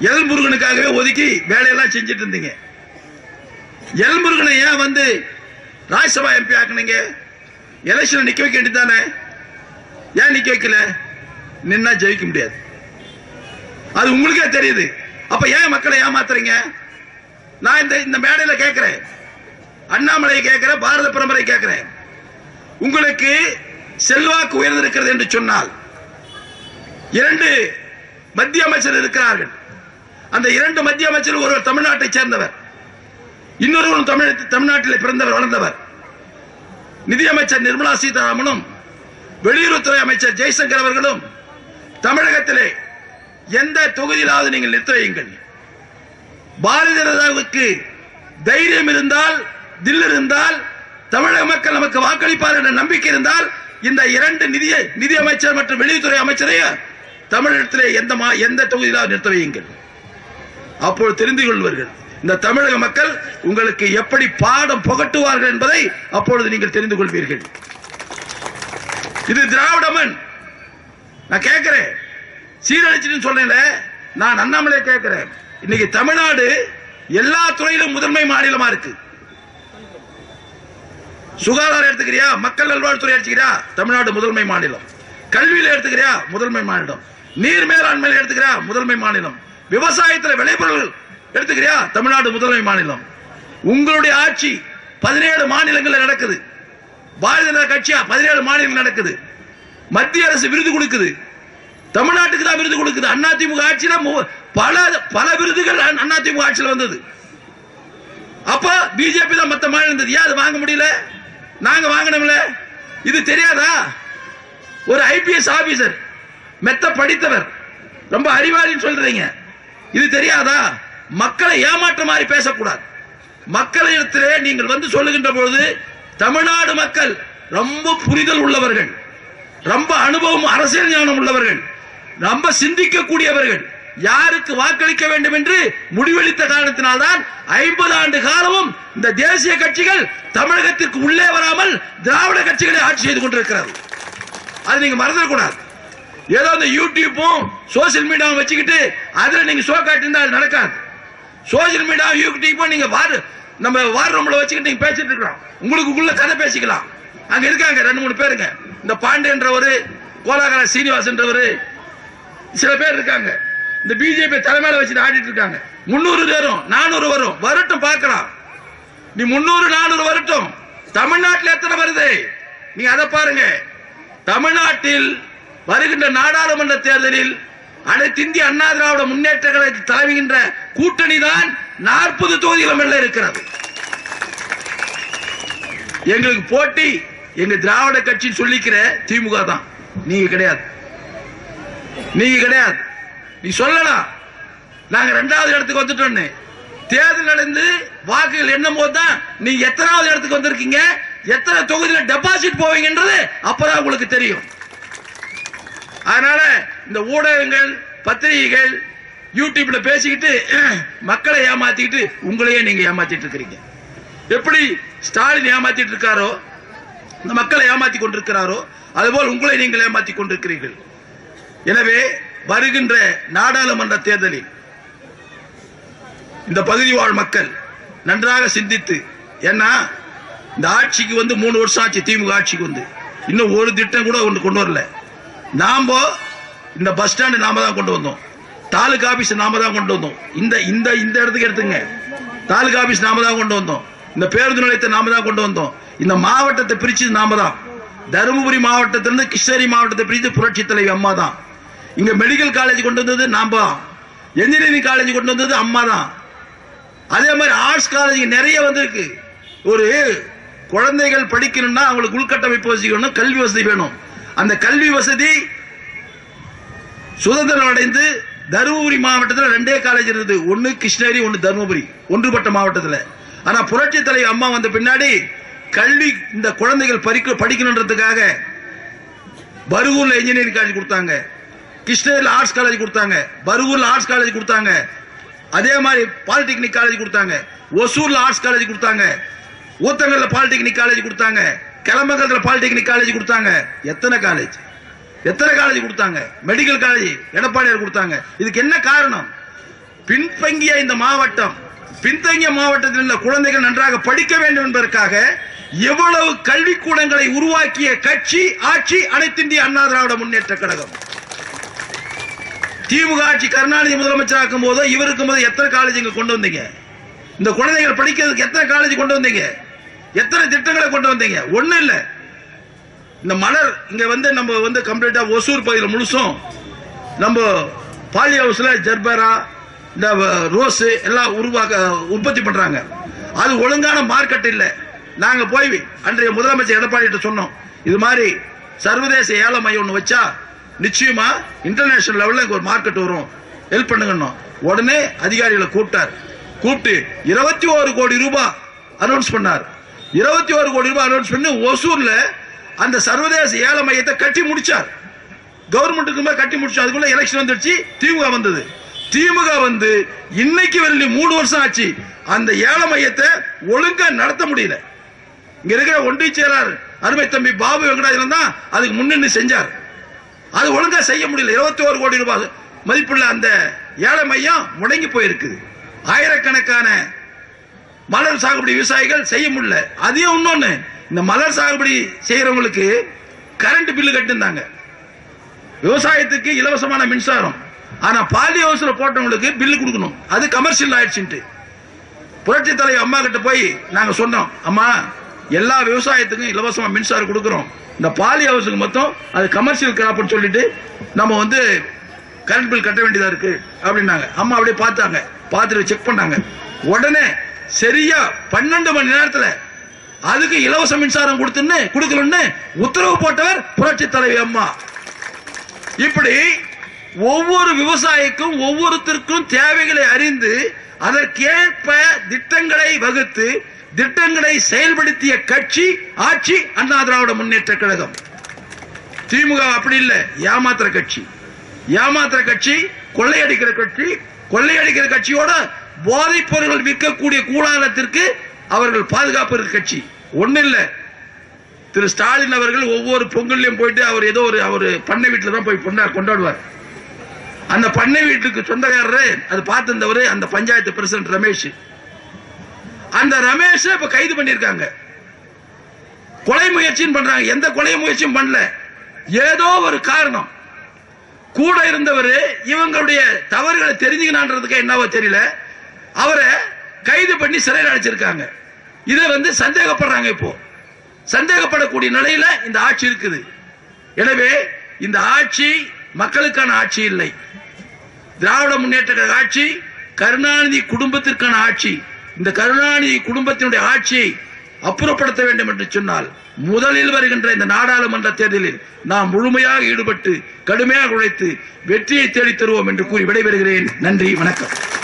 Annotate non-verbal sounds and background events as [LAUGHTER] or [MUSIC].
L முருகனுக்காகவே ஒதுக்கி வேலையெல்லாம் செஞ்சுட்டு இருந்தீங்க. எல் முருகனை ஏன் வந்து ராஜ்யசபா எம்பி ஆக்குனீங்க? எலெக்ஷன் நிக்க வைக்க வேண்டியதானே ஏன் நிக்க வைக்கல? நின்னா ஜெயிக்க முடியாது. அது உங்களுக்கே தெரியுது. அப்ப ஏன் மக்களை ஏமாத்துறீங்க? நான் இந்த இந்த மேடையில கேட்கிறேன் அண்ணாமலையை கேட்கிறேன் பாரத பரம்பரை கேட்கிறேன் உங்களுக்கு செல்வாக்கு உயர்ந்திருக்கிறது என்று சொன்னால் இரண்டு மத்திய அமைச்சர் இருக்கிறார்கள். அந்த இரண்டு மத்திய அமைச்சர் ஒருவர் தமிழ்நாட்டை சேர்ந்தவர். இன்னொருவரும் தமிழ் தமிழ்நாட்டில் பிறந்தவர் வளர்ந்தவர். நிதியமைச்சர் நிர்மலா சீதாராமனும் வெளியுறவுத்துறை அமைச்சர் ஜெய்சங்கர் அவர்களும் தமிழகத்திலே எந்த தொகுதியிலாவது நீங்கள் நிறுத்த வையுங்கள். பாரதிய ஜனதாவுக்கு தைரியம் இருந்தால் தில் இருந்தால் தமிழக மக்கள் நமக்கு வாக்களிப்பார் என்ற நம்பிக்கை இருந்தால் இந்த இரண்டு நிதிய நிதி அமைச்சர் மற்றும் வெளியுறவுத்துறை அமைச்சரையும் தமிழகத்திலே எந்த மா- எந்த தொகுதியிலாவது நிறுத்த வையுங்கள். அப்பொழுது தெரிந்து கொள்வார்கள். இந்த தமிழக மக்கள் உங்களுக்கு எப்படி பாடம் புகட்டுவார்கள் என்பதை அப்பொழுது நீங்கள் தெரிந்து கொள்வீர்கள். இது திராவிடமன் நான் கேட்கிறேன். சீரழிச்சுன்னு சொன்னேன்ல நான் அண்ணாமலை கேட்கிறேன். இன்னைக்கு தமிழ்நாடு எல்லா துறையிலும் முதன்மை மாநிலமா இருக்கு. சுகாதாரம் எடுத்துக்கிறியா? மக்கள் நல்வாழ்வுத்துறை எடுத்துக்கிறியா? தமிழ்நாடு முதன்மை மாநிலம். கல்வியில் எடுத்துக்கிறியா? முதன்மை மாநிலம். நீர் மேலாண்மையில் எடுத்துக்கிறியா? முதன்மை மாநிலம். விவசாயத்தில் விளைபொருள் எடுத்துக்கிறியா? தமிழ்நாடு முதன்மை மாநிலம். உங்களுடைய ஆட்சி பதினேழு மாநிலங்களில் நடக்குது. பாரதிய ஜனதா கட்சியா? பதினேழு மாநிலங்கள் நடக்குது. மத்திய அரசு விருது கொடுக்குது. தமிழ்நாட்டுக்கு தான் விருது கொடுக்குது. அதிமுக ஆட்சியில் மு- பல பல விருதுகள் அதிமுக ஆட்சியில் வந்தது. அப்போ பிஜேபி தான் மற்ற மாநிலம் இருந்தது. ஏன் அது வாங்க முடியல? நாங்கள் வாங்கினோம்ல இது தெரியாதா? ஒரு ஐபிஎஸ் ஆபீசர் மெத்த படித்தவர். ரொம்ப அறிவாளின்னு சொல்றீங்க. இது தெரியாதா? மக்களை ஏமாற்ற மாதிரி பேசக்கூடாது. மக்களிடத்திலே நீங்கள் வந்து சொல்லுகின்ற பொழுது தமிழ்நாடு மக்கள் ரொம்ப புரிதல் உள்ளவர்கள். ரொம்ப அனுபவம் அரசியல் ஞானம் உள்ளவர்கள். ரொம்ப சிந்திக்கக்கூடியவர்கள். யாருக்கு வாக்களிக்க வேண்டும் என்று முடிவெளித்த காரணத்தினால்தான் ஐம்பது ஆண்டு காலமும் இந்த தேசிய கட்சிகள் தமிழகத்திற்கு உள்ளே வராமல் திராவிட கட்சிகளை ஆட்சி செய்து கொண்டிருக்கிறார் அது நீங்க மறந்துடக்கூடாது. ஏதோ இந்த யூடியூப்பும் சோசியல் மீடியாவும் வச்சுக்கிட்டு அதுல நீங்க ஷோ காட்டிருந்தா அது நடக்காது. சோசியல் மீடியா யூடியூப்பும் நீங்க வார் நம்ம வார் ரூம்ல வச்சுக்கிட்டு நீங்க பேசிட்டு இருக்கிறோம். உங்களுக்கு உள்ள கதை பேசிக்கலாம். அங்க இருக்காங்க ரெண்டு மூணு பேருங்க. இந்த பாண்டியன்றவர் கோலாகர சீனிவாசன்றவரு சில பேர் இருக்காங்க. இந்த பிஜேபி தலைமையில வச்சு ஆடிட்டு இருக்காங்க. முன்னூறு வரும் நானூறு வரும். வரட்டும் பார்க்கலாம். நீ முன்னூறு நானூறு வரட்டும். தமிழ்நாட்டில் எத்தனை வருது? நீ அதை பாருங்க. தமிழ்நாட்டில் வருகின்ற நாடாளுமன்ற தேர்தலில் அனைத்து இந்திய அண்ணா திராவிட முன்னேற்ற கழகத்தை தலைவிகின்ற கூட்டணி தான் நாற்பது தொகுதிகளும் வெள்ள இருக்கிறது. எங்களுக்கு போட்டி எங்க திராவிட கட்சி சொல்லிக்கிற திமுக தான். நீங்க கிடையாது. நீங்க கிடையாது. நீ சொல்லலாம். நாங்க ரெண்டாவது இடத்துக்கு வந்துட்டோம்னு. தேர்தல் நடந்து வாக்குகள் எண்ணும் போது தான் நீங்க எத்தனாவது இடத்துக்கு வந்திருக்கீங்க? எத்தனை தொகுதியில் டெபாசிட் போவீங்கன்றது அப்பதான் உங்களுக்கு தெரியும். அதனால இந்த ஊடகங்கள் பத்திரிகைகள் யூடியூப்ல பேசிக்கிட்டு [CLEARS THROAT] மக்களை ஏமாத்திக்கிட்டு உங்களையே நீங்க ஏமாத்திட்டு இருக்கிறீங்க. எப்படி ஸ்டாலின் ஏமாத்திட்டு இருக்காரோ இந்த மக்களை ஏமாத்தி கொண்டிருக்கிறாரோ அதுபோல் உங்களை நீங்கள் ஏமாத்தி கொண்டிருக்கிறீர்கள். எனவே வருகின்ற நாடாளுமன்ற தேர்தலில் இந்த பகுதி வாழ் மக்கள் நன்றாக சிந்தித்து ஏன்னா இந்த ஆட்சிக்கு வந்து மூணு வருஷம் ஆச்சு திமுக ஆட்சிக்கு வந்து. இன்னும் ஒரு திட்டம் கூட ஒன்று கொண்டு வரல. நாம இந்த பஸ் ஸ்டாண்டு நாம தான் கொண்டு வந்தோம். தாலுகா ஆபீஸ் நாம தான் கொண்டு வந்தோம். இந்த இந்த இந்த இடத்துக்கு எடுத்துங்க. தாலுகா ஆபீஸ் நாம தான் கொண்டு வந்தோம். இந்த பேருந்து நிலையத்தை நாம தான் கொண்டு வந்தோம். இந்த மாவட்டத்தை பிரிச்சது நாம தான். தருமபுரி மாவட்டத்திலிருந்து கிருஷ்ணகிரி மாவட்டத்தை பிரித்து புரட்சி தலைவி அம்மா தான். இங்க மெடிக்கல் காலேஜ் கொண்டு வந்தது நாம தான். என்ஜினியரிங் காலேஜ் கொண்டு வந்தது அம்மா தான். அதே மாதிரி ஆர்ட்ஸ் காலேஜ் நிறைய வந்திருக்கு. ஒரு குழந்தைகள் படிக்கணும்னா அவங்களுக்கு உள்கட்டமைப்பு வசதி வேணும் கல்வி வசதி வேணும். அந்த கல்வி வசதி சுதந்திரம் அடைந்து தருமபுரி மாவட்டத்தில் ரெண்டே காலேஜ் இருந்தது. ஒன்று கிருஷ்ணகிரி ஒன்று தருமபுரி. ஒன்றுபட்ட மாவட்டத்தில். ஆனால் புரட்சி தலைவர் அம்மா வந்த பின்னாடி கல்வி இந்த குழந்தைகள் படிக்க படிக்கணுன்றதுக்காக பருகூரில் இன்ஜினியரிங் காலேஜ் கொடுத்தாங்க. கிருஷ்ணகிரியில் ஆர்ட்ஸ் காலேஜ் கொடுத்தாங்க. பருகூரில் ஆர்ட்ஸ் காலேஜ் கொடுத்தாங்க. அதே மாதிரி பாலிடெக்னிக் காலேஜ் கொடுத்தாங்க. ஒசூரில் ஆர்ட்ஸ் காலேஜ் கொடுத்தாங்க. ஊத்தங்கல்ல பாலிடெக்னிக் காலேஜ் கொடுத்தாங்க. கிளம்பங்கத்தில் பாலிடெக்னிக் காலேஜ் கொடுத்தாங்க. எத்தனை காலேஜ் எத்தனை காலேஜ் கொடுத்தாங்க? மெடிக்கல் காலேஜ் எடப்பாடியார் கொடுத்தாங்க. இதுக்கு என்ன காரணம்? பின்தங்கிய இந்த மாவட்டம் பின்தங்கிய மாவட்டத்தில் உள்ள குழந்தைகள் நன்றாக படிக்க வேண்டும் என்பதற்காக எவ்வளவு கல்விக்கூடங்களை உருவாக்கிய கட்சி ஆட்சி அனைத்திந்திய அண்ணா திராவிட முன்னேற்ற கழகம். திமுக ஆட்சி கருணாநிதி முதலமைச்சராக்கும் போதோ இவர் இருக்கும்போது எத்தனை காலேஜ் இங்க கொண்டு வந்தீங்க? இந்த குழந்தைகள் படிக்கிறதுக்கு எத்தனை காலேஜ் கொண்டு வந்தீங்க? எத்தனை திட்டங்களை கொண்டு வந்தீங்க? ஒன்றும் இல்லை. இந்த மலர் இங்க வந்து நம்ம வந்து கம்ப்ளீட்டா ஒசூர் பகுதியில் முழுசும் நம்ம பாலி ஹவுஸ்ல ஜர்பரா இந்த ரோஸ் எல்லாம் உருவாக்க உற்பத்தி பண்றாங்க. அது ஒழுங்கான மார்க்கெட் இல்லை. நாங்க போய் அன்றைய முதலமைச்சர் எடப்பாடிக்கிட்ட சொன்னோம். இது மாதிரி சர்வதேச ஏல மையம் ஒன்று வச்சா நிச்சயமா இன்டர்நேஷனல் லெவலில் ஒரு மார்க்கெட் வரும். ஹெல்ப் பண்ணுங்கன்னு உடனே அதிகாரிகளை கூப்பிட்டார். கூப்பிட்டு இருபத்தி ஒரு கோடி ரூபாய் அனௌன்ஸ் பண்ணார். இருபத்தி ஒரு கோடி ரூபாய் அனௌன்ஸ் பண்ணி ஒசூர்ல அந்த சர்வதேச ஏல மையத்தை கட்டி முடிச்சார். கவர்மெண்ட்டுக்குமே கட்டி முடிச்சு அதுக்குள்ள எலெக்ஷன் வந்துடுச்சு திமுக வந்தது. திமுக வந்து இன்னைக்கு வரையிலும் மூணு வருஷம் ஆச்சு அந்த ஏல மையத்தை ஒழுங்கா நடத்த முடியல. இங்க இருக்கிற ஒன்றிய செயலாளர் அருமை தம்பி பாபு வெங்கடாஜலம் தான் அதுக்கு முன்னின்று செஞ்சார். அது ஒழுங்கா செய்ய முடியல. இருபத்தி ஒரு கோடி ரூபாய் மதிப்புள்ள அந்த ஏழை மையம் முடங்கி போயிருக்குது ஆயிரக்கணக்கான மலர் சாகுபடி விவசாயிகள் செய்ய முடியல. அதையும் இன்னொன்னு இந்த மலர் சாகுபடி செய்யறவங்களுக்கு கரண்ட் பில்லு கட்டிருந்தாங்க விவசாயத்துக்கு இலவசமான மின்சாரம். ஆனா பாலி ஹவுஸ்ல போட்டவங்களுக்கு பில்லு கொடுக்கணும். அது கமர்ஷியல் ஆயிடுச்சுட்டு புரட்சி தலைவர் அம்மா கிட்ட போய் நாங்க சொன்னோம் அம்மா எல்லா விவசாயத்துக்கும் இலவசமா மின்சாரம் கொடுக்குறோம். இந்த பாலி ஹவுஸுக்கு மொத்தம் அது கமர்ஷியல் கிராப்னு சொல்லிட்டு நம்ம வந்து கரண்ட் பில் கட்ட வேண்டியதா இருக்கு அப்படின்னாங்க. அம்மா அப்படியே பார்த்தாங்க. பார்த்துட்டு செக் பண்ணாங்க. உடனே சரியா பன்னெண்டு மணி நேரத்துல அதுக்கு இலவச மின்சாரம் கொடுத்துன்னு கொடுக்கணும்னு உத்தரவு போட்டவர் புரட்சி தலைவி அம்மா. இப்படி ஒவ்வொரு விவசாயிக்கும் ஒவ்வொருத்தருக்கும் தேவைகளை அறிந்து அதற்கேற்ப திட்டங்களை வகுத்து திட்டங்களை செயல்படுத்திய கட்சி ஆட்சி அண்ணா திராவிட முன்னேற்ற கழகம். திமுக அப்படி இல்லை ஏமாத்துற கட்சி. ஏமாத்துற கட்சி கொள்ளையடிக்கிற கட்சி கொள்ளையடிக்கிற கட்சியோட போதைப் பொருட்கள் விற்கக்கூடிய கூடாரத்திற்கு அவர்கள் பாதுகாப்பு கட்சி. ஒன்றும் இல்லை. திரு ஸ்டாலின் அவர்கள் ஒவ்வொரு பொங்கல்லையும் போயிட்டு அவர் ஏதோ ஒரு அவர் பண்ணை வீட்டில் தான் போய் கொண்டா கொண்டாடுவார். அந்த பண்ணை வீட்டுக்கு சொந்தக்காரரு அது பார்த்திருந்தவர் அந்த பஞ்சாயத்து பிரசிடன்ட் ரமேஷ். அந்த ரமேஷ் இப்ப கைது பண்ணிருக்காங்க கொலை முயற்சின்னு பண்றாங்க. எந்த கொலை முயற்சியும் பண்ணல. ஏதோ ஒரு காரணம். கூட இருந்தவர் இவங்களுடைய தவறுகளை தெரிஞ்சுக்கணான்றதுக்கு என்னவோ தெரியல. அவரை கைது பண்ணி சிறையில் அடைச்சிருக்காங்க. இதை வந்து சந்தேகப்படுறாங்க இப்போ. சந்தேகப்படக்கூடிய நிலையில இந்த ஆட்சி இருக்குது. எனவே இந்த ஆட்சி மக்களுக்கான ஆட்சி இல்லை. திராவிட முன்னேற்ற ஆட்சி கருணாநிதி குடும்பத்திற்கான ஆட்சி. இந்த கருணாநிதி குடும்பத்தினுடைய ஆட்சியை அப்புறப்படுத்த வேண்டும் என்று சொன்னால் முதலில் வருகின்ற இந்த நாடாளுமன்ற தேர்தலில் நாம் முழுமையாக ஈடுபட்டு கடுமையாக உழைத்து வெற்றியை தேடித் தருவோம் என்று கூறி விடைபெறுகிறேன். நன்றி வணக்கம்.